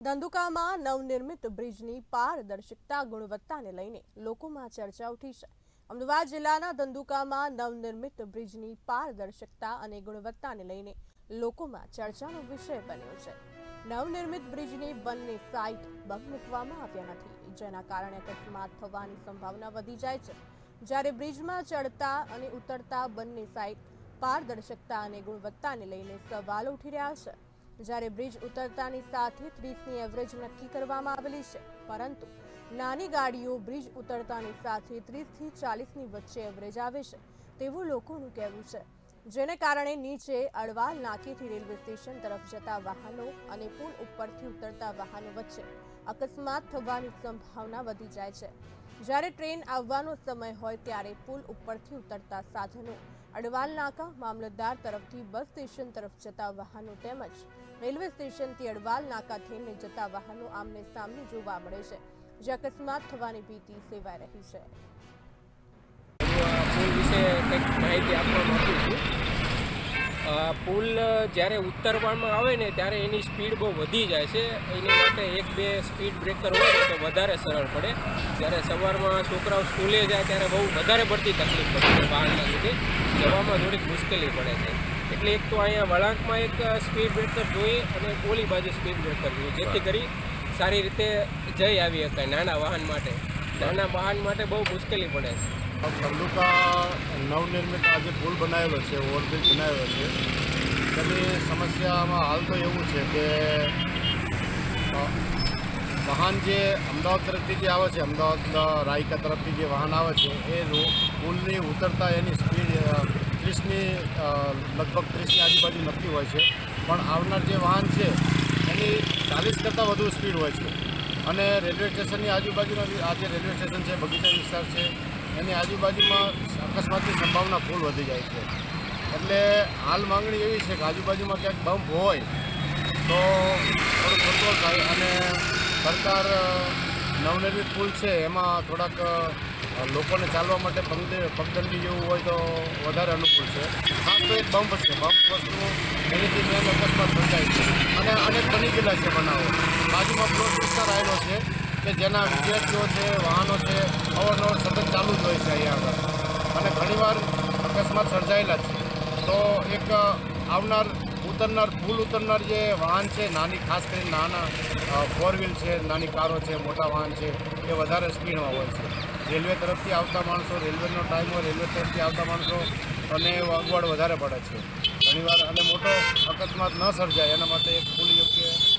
ધંધુકામાં નવનિર્મિત બ્રિજની પારદર્શકતા ગુણવત્તાને લઈને લોકોમાં ચર્ચા ઉઠી છે. અમદાવાદ જિલ્લાના ધંધુકામાં નવનિર્મિત બ્રિજની પારદર્શકતા અને ગુણવત્તાને લઈને લોકોમાં ચર્ચાનો વિષય બન્યો છે. નવનિર્મિત બ્રિજની બંને સાઇટ બંધ મૂકવામાં આવ્યા નથી, જેના કારણે અકસ્માત થવાની સંભાવના વધી જાય છે. જ્યારે બ્રિજમાં ચડતા અને ઉતરતા બંને સાઇટ પારદર્શકતા અને ગુણવત્તાને લઈને સવાલો ઉઠી રહ્યા છે. જ્યારે બ્રિજ ઉતરતાની સાથે ત્રીસની એવરેજ નક્કી કરવામાં આવેલી છે. પરંતુ નાની ગાડીઓ બ્રિજ ઉતરતાની સાથે ત્રીસથી ચાલીસની વચ્ચે એવરેજ આવે છે, તેવું લોકોનું કહેવું છે. જેને કારણે નીચે અડવાલ નાકીથી રેલવે સ્ટેશન તરફ જતા વાહનો અને પુલ ઉપરથી ઉતરતા વાહનો વચ્ચે અકસ્માત થવાની સંભાવના વધી જાય છે. જ્યારે ટ્રેન આવવાનો સમય હોય ત્યારે પુલ ઉપરથી ઉતરતા સાધનો, અડવાલ નાકા, મામલતદાર તરફથી બસ સ્ટેશન તરફ જતા વાહનો તેમજ રેલવે સ્ટેશનથી અડવાલ નાકા થઈને જતા વાહનો આમને સામને જોવા મળે છે, જે અકસ્માત થવાની ભીતિ સેવાઈ રહી છે. પુલ વિશે કંઈક માહિતી આપવા માંગુ છું. પુલ જ્યારે ઉત્તરવાળમાં આવે ને ત્યારે એની સ્પીડ બહુ વધી જાય છે. એની માટે એક બે સ્પીડ બ્રેકર હોય તો વધારે સરળ પડે. જ્યારે સવારમાં છોકરાઓ સ્કૂલે જાય ત્યારે બહુ વધારે પડતી તકલીફ પડે છે બહારના લીધે. જવામાં થોડીક મુશ્કેલી પડે છે. એટલે એક તો અહીંયા વળાંકમાં એક સ્પીડ બ્રેકર જોઈએ અને ઓલી બાજુ સ્પીડ બ્રેકર જોઈએ જેથી કરી સારી રીતે જઈ આવી શકાય નાના વાહન માટે. નાના વાહન માટે બહુ મુશ્કેલી પડે છે. ધંધુકા નવનિર્મિત આ જે પુલ બનાવેલો છે ઓવરબ્રિજ બનાવેલો છે. તેની સમસ્યામાં હાલ તો એવું છે કે વાહન જે અમદાવાદ તરફથી જે આવે છે અમદાવાદ રાયકા તરફથી જે વાહન આવે છે, એ પુલની ઉતરતા એની સ્પીડ ત્રીસની લગભગ ત્રીસની આજુબાજુ નક્કી હોય છે. પણ આવનાર જે વાહન છે, એની ચાલીસ કરતાં વધુ સ્પીડ હોય છે. અને રેલવે સ્ટેશનની આજુબાજુનો આ જે રેલવે સ્ટેશન છે, બગીચા વિસ્તાર છે એની આજુબાજુમાં અકસ્માતની સંભાવના ફૂલ વધી જાય છે. એટલે હાલ માંગણી એવી છે કે આજુબાજુમાં ક્યાંક બમ્પ હોય તો થોડું કંટ્રોલ થાય અને સરકાર નવનિર્મિત પુલ છે, એમાં થોડાક લોકોને ચાલવા માટે પગદંડી જેવું હોય તો વધારે અનુકૂળ છે. ખાસ તો એક બમ્પ છે બમ્પ વસ્તુ એનીથી મેન અકસ્માત સર્જાય છે. અને અનેક બની ગયેલા છે બનાવો. બાજુમાં પ્લોટ વિસ્તાર આવેલો છે કે જેના વિદ્યાર્થીઓ છે, વાહનો છે અવારનવાર સતત ચાલુ જ હોય છે અહીંયા આગળ. અને ઘણીવાર અકસ્માત સર્જાયેલા છે. તો એક આવનાર, ઉતરનાર પુલ ઉતરનાર જે વાહન છે, નાની, ખાસ કરીને નાના ફોર વ્હીલ છે, નાની કારો છે, મોટા વાહન છે, એ વધારે સ્પીડમાં હોય છે. રેલવે તરફથી આવતા માણસો, રેલવેનો ટાઈમ હોય, રેલવે તરફથી આવતા માણસો અને અગવડ વધારે પડે છે. ઘણીવાર અને મોટો અકસ્માત ન સર્જાય, એના માટે એક ફૂલ યોગ્ય